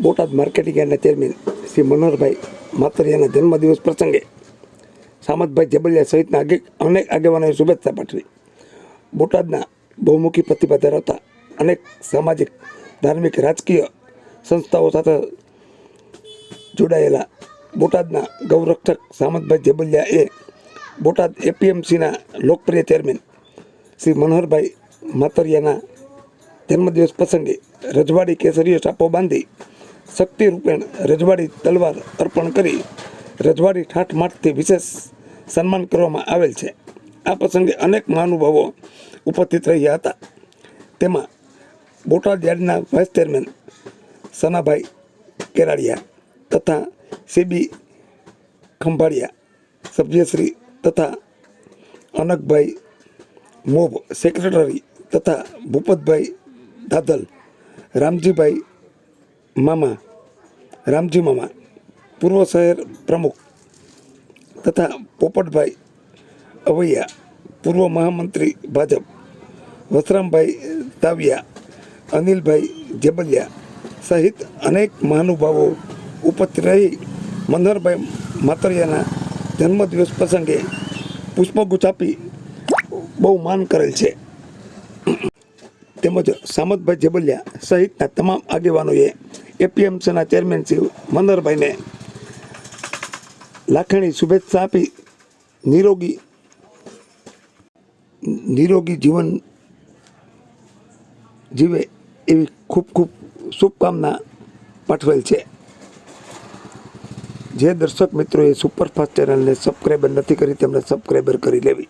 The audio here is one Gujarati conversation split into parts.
બોટાદ માર્કેટિંગ યાર્ડના ચેરમેન શ્રી મનોહરભાઈ માતરિયાના જન્મદિવસ પ્રસંગે સામતભાઈ જબલિયા સહિતના આગે, અનેક આગેવાનોએ શુભેચ્છા પાઠવી. બોટાદના બહુમુખી પ્રતિભા ધરાવતા અનેક સામાજિક, ધાર્મિક, રાજકીય સંસ્થાઓ સાથે જોડાયેલા બોટાદના ગૌરક્ષક સામતભાઈ જબલિયા એ બોટાદ એપીએમસીના લોકપ્રિય ચેરમેન શ્રી મનોહરભાઈ માતરિયાના જન્મદિવસ પ્રસંગે રજવાડી કેસરીઓ ચાપો બાંધી શક્તિ રૂપેણ રજવાડી તલવાર અર્પણ કરી રજવાડી ઠાઠ માઠથી વિશેષ સન્માન કરવામાં આવેલ છે. આ પ્રસંગે અનેક મહાનુભાવો ઉપસ્થિત રહ્યા હતા. તેમાં બોટાદ યાર્ડના વાઇસ ચેરમેન સનાભાઈ કેરાડિયા તથા સીબી ખંભાળિયા સભ્યશ્રી તથા અનકભાઈ મોભ, સેક્રેટરી તથા ભૂપતભાઈ દાદલ રામજીભાઈ મામા, રામજી મામા, પૂર્વ શહેર પ્રમુખ તથા પોપટભાઈ અવૈયા, પૂર્વ મહામંત્રી ભાજપ, વસરામભાઈ તાવિયા, અનિલભાઈ જેબલિયા સહિત અનેક મહાનુભાવો ઉપસ્થિત રહી મનહરભાઈ માતરિયાના જન્મદિવસ પ્રસંગે પુષ્પગુચ્છ આપી બહુ માન કરેલ છે. તેમજ સામતભાઈ જેબલિયા સહિતના તમામ આગેવાનોએ એપીએમસીના ચેરમેન શ્રી મંદરભાઈને લાખણી શુભેચ્છા આપી નિરોગી નિરોગી જીવન જીવે એવી ખૂબ ખૂબ શુભકામના પાઠવેલ છે. જે દર્શક મિત્રોએ સુપરફાસ્ટ ચેનલને સબસ્ક્રાઈબર નથી કરી તેમણે સબસ્ક્રાઈબર કરી લેવી.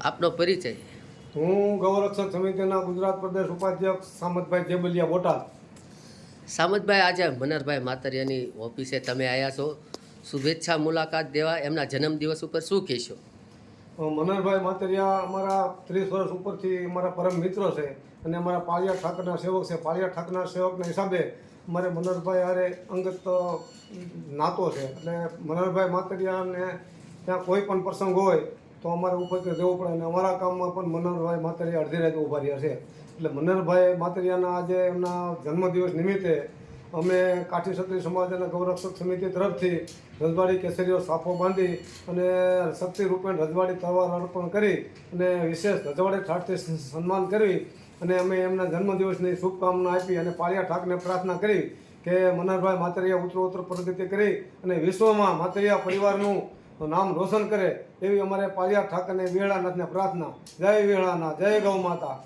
આપનો પરિચય. હું ગૌરક્ષક સમિતિના ગુજરાત પ્રદેશ ઉપાધ્યક્ષ સામતભાઈ જેબલિયા બોટાદ. સામતભાઈ આજે મનરભાઈ માતરિયાની ઓફિસે તમે આવ્યા છો. શુભેચ્છા મુલાકાત દેવા એમના જન્મદિવસ ઉપર શું કહેશો? મનરભાઈ માતરિયા અમારા ત્રીસ વર્ષ ઉપરથી અમારા પરમ મિત્ર છે અને અમારા પાળિયા ઠાકરના સેવક છે. પાળિયા ઠાકરના સેવકના હિસાબે અમારે મનોહરભાઈ હારે અંગત નાતો છે. એટલે મનોહરભાઈ માતરિયાને ત્યાં કોઈ પણ પ્રસંગ હોય તો અમારે ઉપસ્થિત રહેવું પડે અને અમારા કામમાં પણ મનોહરભાઈ માતરિયા અડધી રાતે ઊભા રહ્યા છે. એટલે મનોહરભાઈ માતરિયાના આજે એમના જન્મદિવસ નિમિત્તે અમે કાઠી ક્ષત્રિય સમાજના ગૌરક્ષક સમિતિ તરફથી રજવાડી કેસરીઓ સાફો બાંધી અને શક્તિ રૂપેણ રજવાડી તહેવાર અર્પણ કરી અને વિશેષ રજવાડી ઠાઠથી સન્માન કરી અને અમે એમના જન્મદિવસની શુભકામના આપી અને પાળિયા ઠાકને પ્રાર્થના કરી કે મનહરભાઈ માતરિયા ઉત્તરોત્તર પ્રગતિ કરી અને વિશ્વમાં માતરિયા પરિવારનું નામ રોશન કરે એવી અમારે પાલિયા ઠાકરને વેળાનાથને પ્રાર્થના. જય વેળાનાથ જય ગૌ માતા.